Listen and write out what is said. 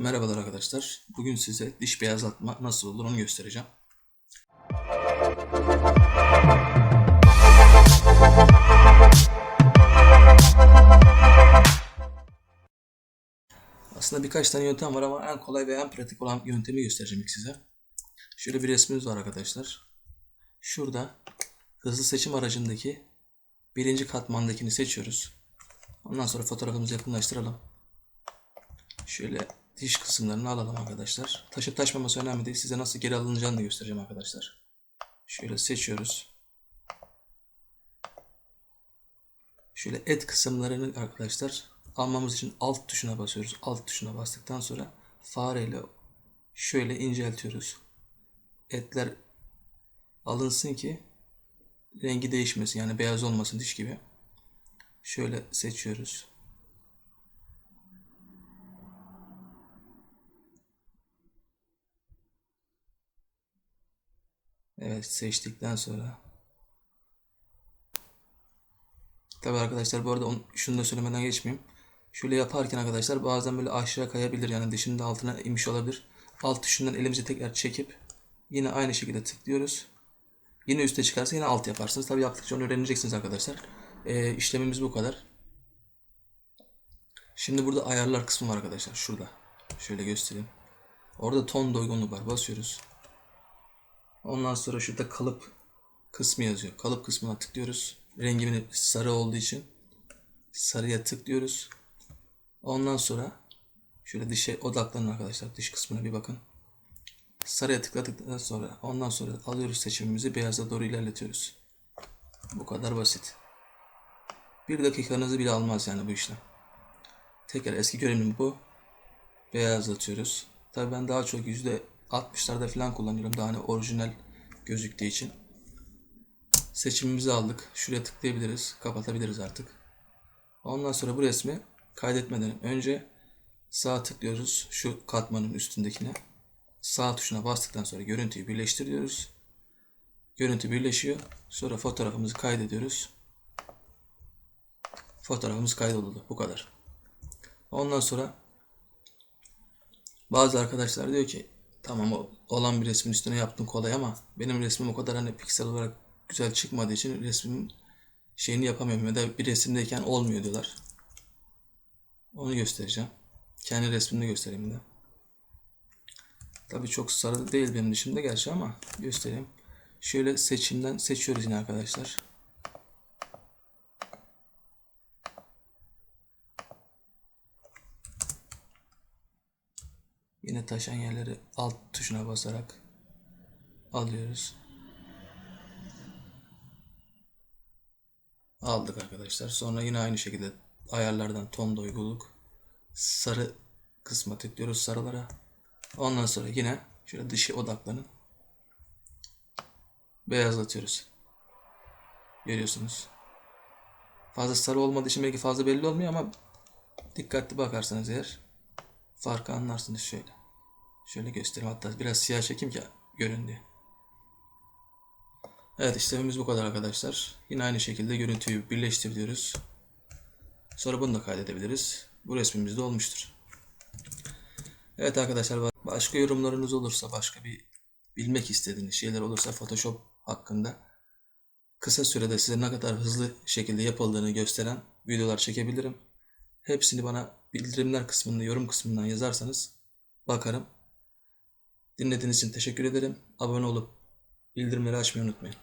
Merhabalar arkadaşlar. Bugün size diş beyazlatma nasıl olur onu göstereceğim. Aslında birkaç tane yöntem var ama en kolay ve en pratik olan yöntemi göstereceğim size. Şöyle bir resmimiz var arkadaşlar. Şurada hızlı seçim aracındaki birinci katmandakini seçiyoruz. Ondan sonra fotoğrafımızı yakınlaştıralım. Şöyle diş kısımlarını alalım arkadaşlar. Taşıp taşmaması önemli değil. Size nasıl geri alınacağını da göstereceğim arkadaşlar. Şöyle seçiyoruz. Şöyle et kısımlarını arkadaşlar almamız için alt tuşuna basıyoruz. Alt tuşuna bastıktan sonra fareyle şöyle inceltiyoruz. Etler alınsın ki rengi değişmesin yani beyaz olmasın diş gibi. Şöyle seçiyoruz. Evet seçtikten sonra Tabi arkadaşlar bu arada on, şunu da söylemeden geçmeyeyim. Şöyle yaparken arkadaşlar bazen böyle aşağı kayabilir yani dişinin de altına inmiş olabilir. Alt tuşundan elimizi tekrar çekip yine aynı şekilde tıklıyoruz. Yine üste çıkarsa yine alt yaparsınız. Tabi yaptıkça onu öğreneceksiniz arkadaşlar. Ee, işlemimiz bu kadar. Şimdi burada ayarlar kısmı var arkadaşlar. Şurada. Şöyle göstereyim. Orada ton doygunluğu var. Basıyoruz. Ondan sonra şurada kalıp kısmı yazıyor. Kalıp kısmına tıklıyoruz. Renginin sarı olduğu için sarıya tıklıyoruz. Ondan sonra şöyle dişe odaklanın arkadaşlar. Dış kısmına bir bakın. Sarıya tıkladıktan sonra ondan sonra alıyoruz seçimimizi beyaza doğru ilerletiyoruz. Bu kadar basit. Bir dakikanızı bile almaz yani bu işlem. Tekrar eski görevim bu. Beyazlatıyoruz. Tabii ben daha çok %60'larda falan kullanıyorum. Daha hani orijinal gözüktüğü için. Seçimimizi aldık. Şuraya tıklayabiliriz. Kapatabiliriz artık. Ondan sonra bu resmi kaydetmeden önce sağ tıklıyoruz. Şu katmanın üstündekine. Sağ tuşuna bastıktan sonra görüntüyü birleştir diyoruz. Görüntü birleşiyor. Sonra fotoğrafımızı kaydediyoruz. Fotoğrafımız kaydoldu. Bu kadar. Ondan sonra bazı arkadaşlar diyor ki tamam o olan bir resmin üstüne yaptım kolay ama benim resmim o kadar hani piksel olarak güzel çıkmadığı için resmin şeyini yapamıyorum ya da bir resimdeyken olmuyor diyorlar. Onu göstereceğim. Kendi resmini göstereyim de. Tabii çok sarı değil benim dışımda gerçi ama göstereyim. Şöyle seçimden seçiyoruz yine arkadaşlar. Yine taşan yerleri alt tuşuna basarak alıyoruz. Aldık arkadaşlar. Sonra yine aynı şekilde ayarlardan ton doyguluk sarı kısma tıklıyoruz sarılara. Ondan sonra yine şöyle dışı odaklanın. Beyazlatıyoruz. Görüyorsunuz. Fazla sarı olmadığı için belki fazla belli olmuyor ama dikkatli bakarsanız eğer farkı anlarsınız şöyle. Şöyle göstereyim hatta biraz siyah çekeyim ki görün diye. Evet işlemimiz bu kadar arkadaşlar. Yine aynı şekilde görüntüyü birleştir diyoruz. Sonra bunu da kaydedebiliriz. Bu resmimiz de olmuştur. Evet arkadaşlar başka yorumlarınız olursa başka bir bilmek istediğiniz şeyler olursa Photoshop hakkında kısa sürede size ne kadar hızlı şekilde yapıldığını gösteren videolar çekebilirim. Hepsini bana bildirimler kısmında, yorum kısmından yazarsanız bakarım. Dinlediğiniz için teşekkür ederim. Abone olup bildirimleri açmayı unutmayın.